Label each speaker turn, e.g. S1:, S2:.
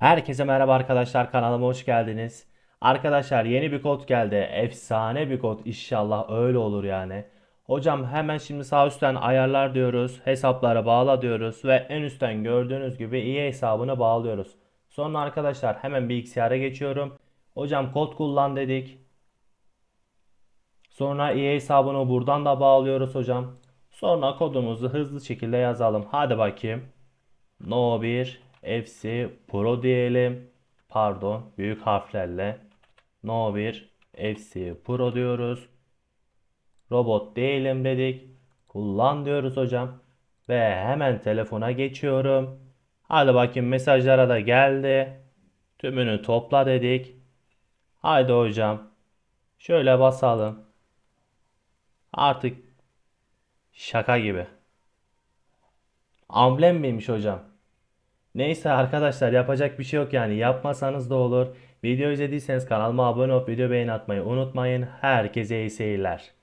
S1: Herkese merhaba arkadaşlar kanalıma hoş geldiniz. Arkadaşlar yeni bir kod geldi. Efsane bir kod inşallah öyle olur yani. Hocam hemen şimdi sağ üstten ayarlar diyoruz. Hesaplara bağla diyoruz. Ve en üstten gördüğünüz gibi iyi hesabını bağlıyoruz. Sonra arkadaşlar hemen bilgisayara geçiyorum. Hocam kod kullan dedik. Sonra iyi hesabını buradan da bağlıyoruz hocam. Sonra kodumuzu hızlı şekilde yazalım. Hadi bakayım. No 1 FC Pro diyelim. Pardon, büyük harflerle. No 1 FC Pro diyoruz. Robot değilim dedik. Kullan diyoruz hocam. Ve hemen telefona geçiyorum. Hadi bakayım mesajlara da geldi. Tümünü topla dedik. Haydi hocam. Şöyle basalım. Artık şaka gibi. Amblem miymiş hocam? Neyse arkadaşlar yapacak bir şey yok yani yapmasanız da olur. Video izlediyseniz kanalıma abone olup video beğeni atmayı unutmayın. Herkese iyi seyirler.